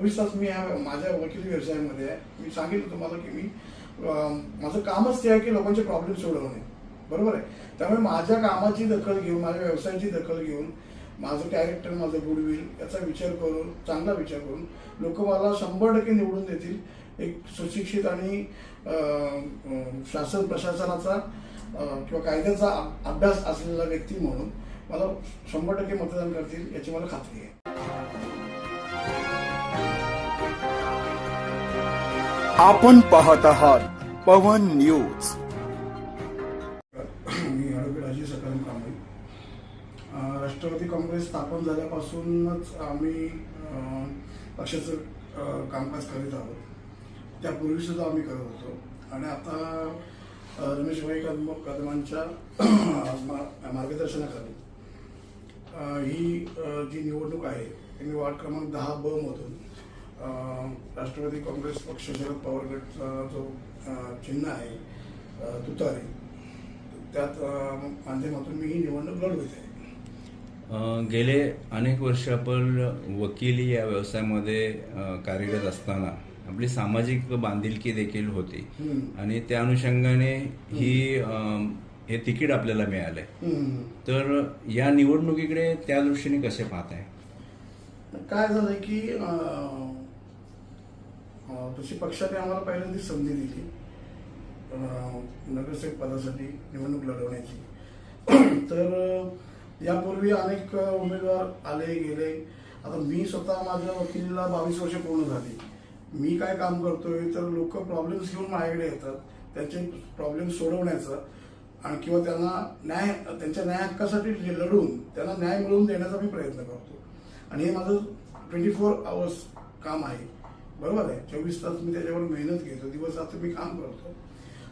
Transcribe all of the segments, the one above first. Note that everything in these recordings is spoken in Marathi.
चोवीस तास मी ह्या माझ्या वकील व्यवसायामध्ये आहे. मी सांगितलं तुम्हाला की मी माझं कामच ते आहे की लोकांचे प्रॉब्लेम सोडवणे. बरोबर आहे? त्यामुळे माझ्या कामाची दखल घेऊन माझ्या व्यवसायाची दखल घेऊन माझं कॅरेक्टर माझं गुडविल याचा विचार करून चांगला विचार करून लोक मला शंभर टक्के निवडून देतील. एक सुशिक्षित आणि शासन प्रशासनाचा किंवा कायद्याचा अभ्यास असलेला व्यक्ती म्हणून मला शंभर टक्के मतदान करतील याची मला खात्री आहे. आपण पाहत आहात पवन न्यूज. मी ॲडव्होकेट अजय सकाराम कांबळे राष्ट्रवादी काँग्रेस स्थापन झाल्यापासूनच आम्ही पक्षाचं कामकाज करीत आहोत. त्यापूर्वी सुद्धा आम्ही करत होतो. आणि आता रमेश भाई कदम कदमांच्या मा- मार्गदर्शनाखाली ही जी निवडणूक आहे ती मी वार्ड क्रमांक दहा ब मधून राष्ट्रवादी काँग्रेस पक्ष शरद पवार गटचा जो चिन्ह आहे तुतारी त्यात माध्यमातून मी ही निवडणूक लढवत आहे. गेले अनेक वर्ष आपण वकिली या व्यवसायामध्ये कार्यरत असताना आपली सामाजिक बांधिलकी देखील होती. आणि त्या अनुषंगाने ही हे तिकीट आपल्याला मिळालंय. तर या निवडणुकीकडे त्या दृष्टीने कसे पाहत आहे काय झालंय की अं, तशी पक्षाने आम्हाला पहिल्यांदा संधी दिली. नगरसेवक पदासाठी निवडणूक लढवण्याची. तर यापूर्वी अनेक उमेदवार आले गेले. आता मी स्वतः माझ्या वकिलीला बावीस वर्ष पूर्ण झाली. मी काय काम करतोय तर लोक प्रॉब्लेम्स घेऊन माझ्याकडे येतात. त्यांचे प्रॉब्लेम सोडवण्याचं आणि किंवा त्यांना न्याय त्यांच्या न्याय हक्कासाठी जे लढून त्यांना न्याय मिळवून देण्याचा मी प्रयत्न करतो. आणि हे माझं ट्वेंटी फोर आवर्स काम आहे. बरोबर आहे. चोवीस तास मी त्याच्यावर मेहनत घेतो दिवस रात्र मी काम करतो.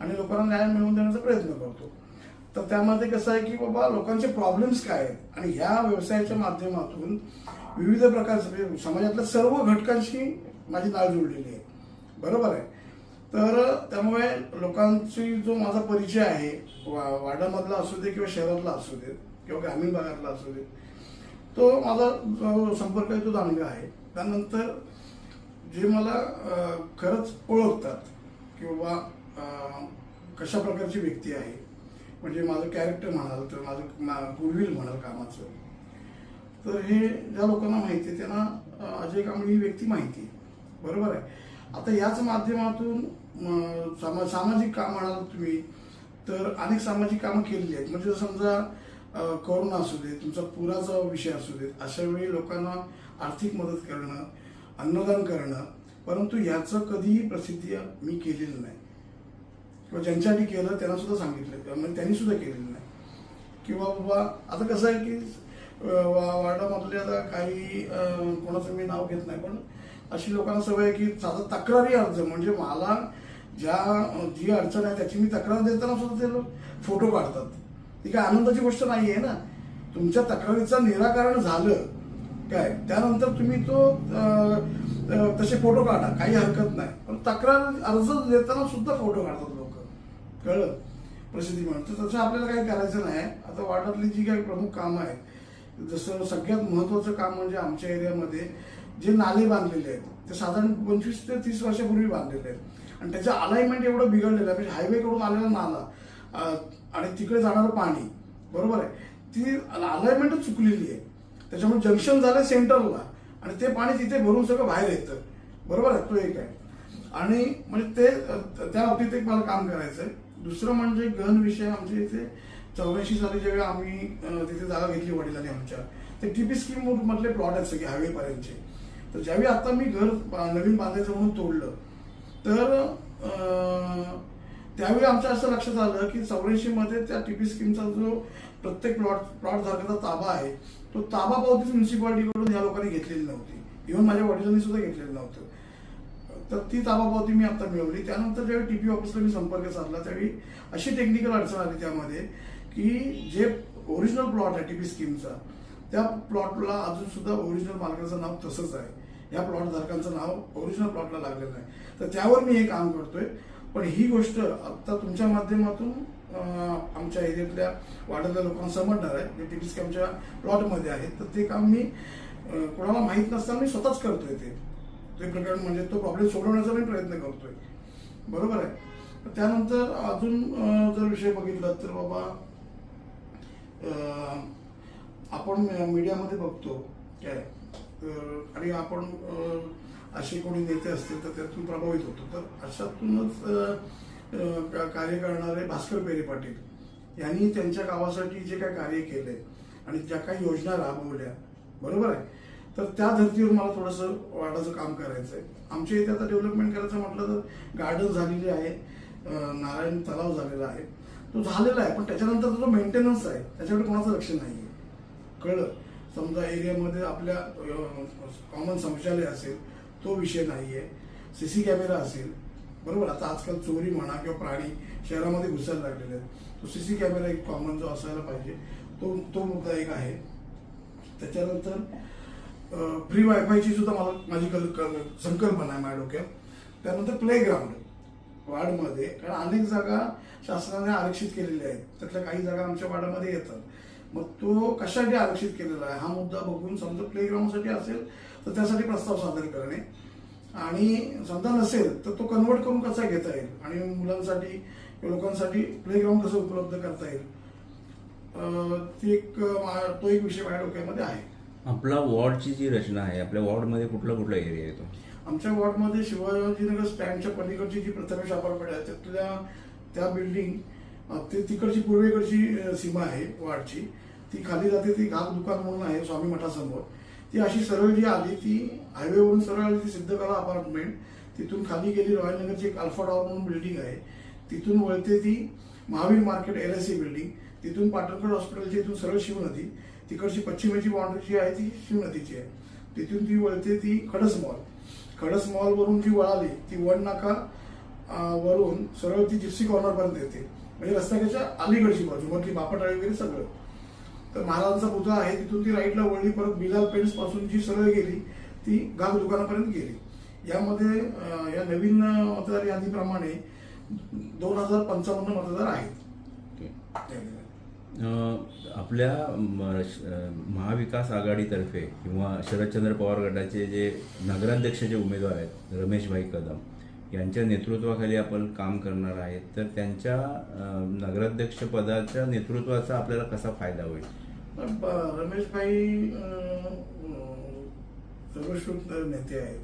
आणि लोकांना न्याय मिळवून देण्याचा प्रयत्न करतो. तर त्यामध्ये कसं आहे की बाबा लोकांचे प्रॉब्लेम्स काय आहेत? आणि ह्या व्यवसायाच्या माध्यमातून विविध प्रकारचे म्हणजे समाजातल्या सर्व घटकांशी माझी नाळ जुळलेली आहे. बरोबर आहे? तर त्यामुळे लोकांची जो माझा परिचय आहे वा वाडामधला असू दे किंवा शहरातला असू दे किंवा ग्रामीण भागातला असू दे तो माझा संपर्क आहे तो आहे. त्यानंतर जे मला खरंच ओळखतात किंवा कशा प्रकारची व्यक्ती आहे म्हणजे माझं कॅरेक्टर म्हणाल तर माझं मा गुडविल म्हणाल कामाचं. तर हे ज्या लोकांना माहिती आहे त्यांना अजय कांबळी ही व्यक्ती माहिती आहे. बरोबर आहे? आता याच माध्यमातून सामा सामाजिक काम म्हणाल तुम्ही तर अनेक सामाजिक कामं केलेली आहेत. म्हणजे समजा करोना असू दे तुमचा पुराचा विषय असू दे अशा वेळी लोकांना आर्थिक मदत करणं अन्नदान करणं परंतु याचं कधीही प्रसिद्धी मी केलेलं नाही. किंवा ज्यांच्यासाठी केलं त्यांना सुद्धा सांगितलं. म्हणजे त्यांनी सुद्धा केलेलं नाही. किंवा बाबा आता कसं आहे की अं, वा- वार्डामधले आता काही कोणाचं मी नाव घेत नाही पण अशी लोकांना सवय आहे की साधा तक्रारी अर्ज म्हणजे मला ज्या जी अडचण आहे त्याची मी तक्रार देताना सुद्धा ते लोक फोटो काढतात. ती काय आनंदाची गोष्ट नाही आहे ना. तुमच्या तक्रारीचं निराकरण झालं काय? त्यानंतर तुम्ही तो तसे फोटो काढा काही हरकत नाही. पण तक्रार अर्ज देताना सुद्धा फोटो काढतात लोक. कळलं? प्रसिद्धी म्हणून. तर तसं आपल्याला काही करायचं नाही. आता वार्डातली जी काही प्रमुख कामं आहेत जसं सगळ्यात महत्वाचं काम म्हणजे आमच्या एरियामध्ये जे नाले बांधलेले आहेत ते साधारण पंचवीस ते तीस वर्षापूर्वी बांधलेले आहेत. आणि त्याचं अलाइनमेंट एवढं बिघडलेलं आहे म्हणजे हायवेकडून आलेला नाला आणि तिकडे जाणारं पाणी बरोबर आहे? ती अलाइनमेंटच चुकलेली आहे. त्याच्यामुळे जंक्शन झालं सेंटरला. आणि ते पाणी तिथे भरून सगळं बाहेर येतं. बरोबर आहे? तो एक आहे. आणि म्हणजे ते त्या बाबतीत एक मला काम करायचं आहे दुसरं म्हणजे गहन विषय आमच्या इथे चौऱ्याऐंशी साली जेव्हा आम्ही तिथे जागा घेतली वडिलांनी आमच्या ते टीपी स्कीम मधले प्लॉट आहेत सगळे हायवे पर्यंतचे तर ज्यावेळी आता मी घर नवीन बांधायचं म्हणून तोडलं तर त्यावेळी आमच्या असं लक्षात आलं की चौऱ्याऐंशी मध्ये त्या टीपी स्कीमचा जो प्रत्येक प्लॉट प्लॉट धारकाचा ताबा आहे. तो ताबा पावतीच म्युन्सिपालिटीकडून या लोकांनी घेतलेली नव्हती. इव्हन माझ्या वडिलांनी सुद्धा घेतलेलं नव्हतं. तर ती ताबा पावती मी आता मिळवली. त्यानंतर ज्यावेळी टीपी ऑफिसला मी संपर्क साधला त्यावेळी अशी टेक्निकल अडचण आली त्यामध्ये की जे ओरिजिनल प्लॉट आहे टीपी स्कीमचा त्या प्लॉटला अजून सुद्धा ओरिजिनल मालकाचं नाव तसंच आहे. या प्लॉट धारकांचं नाव ओरिजिनल प्लॉटला लागलेलं नाही तर त्यावर मी हे काम करतोय. पण ही गोष्ट आता तुमच्या माध्यमातून आमच्या एरियातल्या वाड्यातल्या लोकांना समजणार आहे. जे टीपी स्कीमच्या प्लॉटमध्ये आहेत तर ते काम मी कोणाला माहीत नसताना मी स्वतःच करतोय ते. ते प्रकरण म्हणजे तो प्रॉब्लेम सोडवण्याचा मी प्रयत्न करतोय. बरोबर आहे? त्यानंतर अजून जर विषय बघितला तर बाबा आपण मीडियामध्ये बघतो. काय? तर आणि आपण असे कोणी नेते असतील तर त्यातून प्रभावित होतो. तर अशातूनच कार्य करणारे भास्कर पेरे पाटील यांनी त्यांच्या गावासाठी जे काय कार्य केले आणि ज्या काही योजना राबवल्या बरोबर आहे? तर त्या धर्तीवर मला थोडंसं वाढाचं काम करायचं आहे आमच्या इथे आता डेव्हलपमेंट करायचं म्हटलं तर गार्डन झालेली आहे नारायण तलाव झालेला आहे. तो झालेला आहे पण त्याच्यानंतर जो मेंटेनन्स आहे त्याच्याकडे कोणाचं लक्ष नाही आहे कळलं? समजा एरियामध्ये आपल्या कॉमन शौचालय असेल तो विषय नाही आहे सी सी कॅमेरा असेल. बरोबर आता आजकाल चोरी म्हणा किंवा प्राणी शहरामध्ये घुसायला लागलेले आहेत. तो सी सी कॅमेरा एक कॉमन जो असायला पाहिजे तो तो मुद्दा एक आहे. त्याच्यानंतर फ्री वायफायची सुद्धा मला माझी कल संकल्पना आहे माझ्या डोक्यात. त्यानंतर प्लेग्राऊंड वाडमध्ये वार्डमध्ये कारण अनेक जागा शासनाने आरक्षित केलेल्या आहेत. त्यातल्या काही जागा आमच्या वाडामध्ये येतात. मग तो कशासाठी आरक्षित केलेला आहे हा मुद्दा बघून समजा प्लेग्राऊंडसाठी असेल तर त्यासाठी प्रस्ताव सादर करणे. आणि समजा नसेल तर तो कन्वर्ट करून कसा घेता येईल? आणि मुलांसाठी लोकांसाठी प्ले ग्राउंड कसं उपलब्ध करता येईल? ती एक तो एक विषय माझ्या डोक्यामध्ये आहे. आपला वॉर्डची जी रचना आहे आपल्या वॉर्डमध्ये कुठला कुठला एरिया येतो आमच्या वॉर्डमध्ये शिवाजीनगर स्टँडच्या पलीकडची जी प्रथमेश अपार्टमेंट आहे त्यातल्या त्या बिल्डिंग ते तिकडची पूर्वेकडची सीमा आहे वॉर्डची. ती खाली जाते ती घाट दुकान म्हणून आहे स्वामी मठासमोर. ती अशी सरळ जी आली ती हायवेवरून सरळ आली ती सिद्धकला अपार्टमेंट तिथून खाली गेली रॉयल नगरची एक अल्फा टॉवर म्हणून बिल्डिंग आहे. तिथून वळते ती Mahavir market L S C building तिथून पाटणकर हॉस्पिटलची इथून सरळ शिवनदी तिकडची पश्चिमेची बाउंड्री जी आहे ती शिवनदीची आहे. तिथून ती वळते ती खडस मॉल खडस मॉलवरून जी वळाली ती वन नाका वरून सरळ ती जिप्सी कॉर्नरपर्यंत येते. म्हणजे रस्त्याच्या अलीकडची बाजू मधली बापटाळी वगैरे सगळं. तर महाराजांचा पुतळा आहे तिथून ती राईटला वळली परत बिलाल पेंट्सपासून जी सरळ गेली ती गाग दुकानापर्यंत गेली. यामध्ये या नवीन मतदार यादीप्रमाणे दोन हजार पंचावन्न मतदार आहेत. आपल्या महाविकास आघाडीतर्फे किंवा शरदचंद्र पवार गटाचे जे नगराध्यक्ष जे उमेदवार आहेत रमेशभाई कदम यांच्या नेतृत्वाखाली आपण काम करणार आहेत तर त्यांच्या नगराध्यक्ष पदाच्या नेतृत्वाचा आपल्याला कसा फायदा होईल? रमेशभाई सर्वश्रुत नेते आहेत.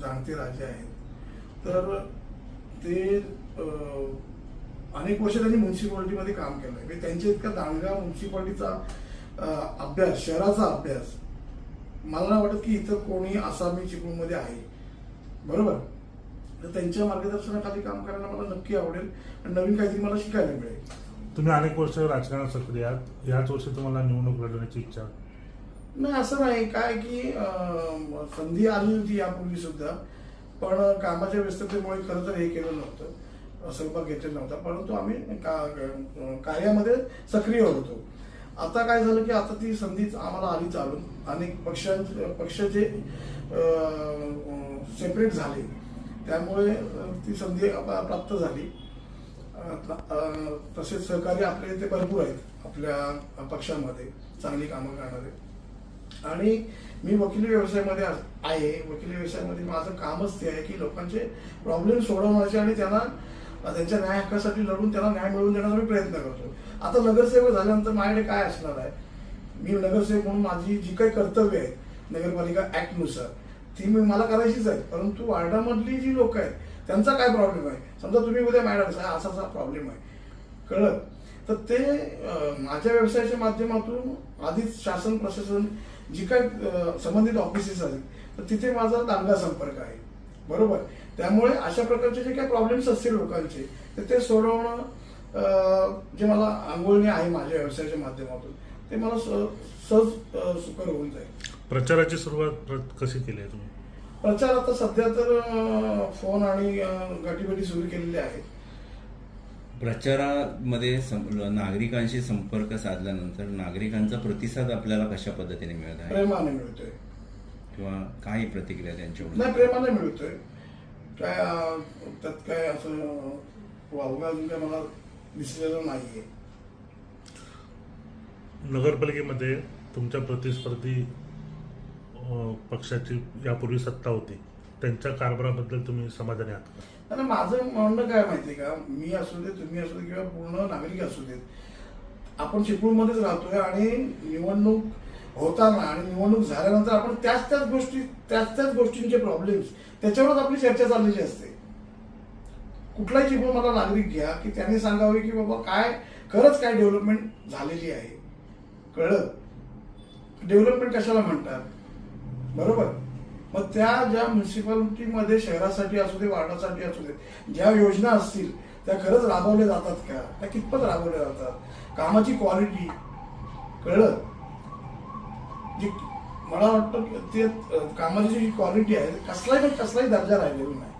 जाणते राजे आहेत. तर ते अनेक वर्ष त्यांनी म्युन्सिपाल्टीमध्ये काम केलं आहे म्हणजे त्यांच्या इतका दांडगा म्युन्सिपाल्टीचा अभ्यास शहराचा अभ्यास मला नाही वाटत की इथं कोणी आसामी चिपळूणमध्ये आहे. बरोबर? तर त्यांच्या मार्गदर्शनाखाली काम करायला मला नक्की आवडेल आणि नवीन काहीतरी मला शिकायला मिळेल. तुम्ही अनेक वर्ष राजकारणात सक्रिय आहात. याच वर्षी तुम्हाला निवडणूक लढवण्याची इच्छा नाही असं नाही. काय की संधी आली होती यापूर्वी सुद्धा. पण कामाच्या व्यस्ततेमुळे खरं तर हे केलं नव्हतं. सहभाग घेतलेला नव्हता. परंतु आम्ही का- कार्यामध्ये सक्रिय होतो. आता काय झालं की आता ती संधी आम्हाला आली चालून. अनेक पक्षांचे पक्षाचे सेपरेट झाले. त्यामुळे ती संधी प्राप्त झाली. तसेच सहकारी आपल्या इथे भरपूर आहेत. आपल्या पक्षामध्ये चांगली कामं करणारे. आणि मी वकिली व्यवसायामध्ये आहे. वकिली व्यवसायामध्ये माझं कामच ते आहे की लोकांचे प्रॉब्लेम सोडवण्याचे आणि त्यांना त्यांच्या न्याय हक्कासाठी लढून त्यांना न्याय मिळवून देण्याचा मी प्रयत्न करतो. आता नगरसेवक झाल्यानंतर माझ्याकडे काय असणार आहे? मी नगरसेवक म्हणून माझी जी काही कर्तव्य आहेत नगरपालिका ऍक्टनुसार ती मी मला करायचीच आहे. परंतु वार्डामधली जी लोक आहेत त्यांचा काय प्रॉब्लेम आहे? समजा तुम्ही उद्या मॅडम असा असा प्रॉब्लेम आहे. कळलं? तर ते माझ्या व्यवसायाच्या माध्यमातून आधीच शासन प्रशासन जी काही अं, संबंधित ऑफिसेस आहेत तर तिथे माझा दांडगा संपर्क आहे. बरोबर? त्यामुळे अशा प्रकारचे जे काही प्रॉब्लेम्स असतील लोकांचे तर ते सोडवणं जे मला आंघोळणी आहे माझ्या व्यवसायाच्या माध्यमातून ते मला सहज सुकर होऊन जाईल. प्रचाराची सुरुवात कशी केली आहे तुम्ही? प्रचार आता सध्या तर फोन आणि गाठीभेटी सुरू केलेल्या आहेत. प्रचारामध्ये नागरिकांशी संपर्क साधल्यानंतर नागरिकांचा प्रतिसाद आपल्याला कशा पद्धतीने मिळत आहे? प्रेमाने मिळतोय. किंवा काही प्रतिक्रिया त्यांच्याकडून नाही प्रेमाने मिळतोय. काय त्यात काय असं वावगा अजून काय मला दिसलेलं नाहीये. नगरपालिकेमध्ये तुमच्या प्रतिस्पर्धी पक्षाची यापूर्वी सत्ता होती. त्यांच्या कारभाराबद्दल तुम्ही समाधानी आहात आणि माझं म्हणणं काय माहितीये का? मी असू दे तुम्ही असू दे किंवा पूर्ण नागरिक असू देत आपण चिपळूणमध्येच राहतोय आणि निवडणूक होताना आणि निवडणूक झाल्यानंतर आपण त्याच त्याच गोष्टी त्याच त्याच गोष्टींचे प्रॉब्लेम्स त्याच्यावरच आपली चर्चा चाललेली असते. कुठलाही चिपळूण मला नागरिक घ्या की त्यांनी सांगावे की बाबा काय खरंच काय डेव्हलपमेंट झालेली आहे. कळलं? डेव्हलपमेंट कशाला म्हणतात? बरोबर? मग त्या ज्या म्युन्सिपालिटीमध्ये शहरासाठी असू दे वार्डासाठी असू दे ज्या योजना असतील त्या खरंच राबवल्या जातात का? त्या कितपत राबवल्या जातात? कामाची क्वालिटी कळलं? जी मला वाटतं की ते कामाची जी क्वालिटी आहे कसलाही कसलाही दर्जा राहिलेला नाही.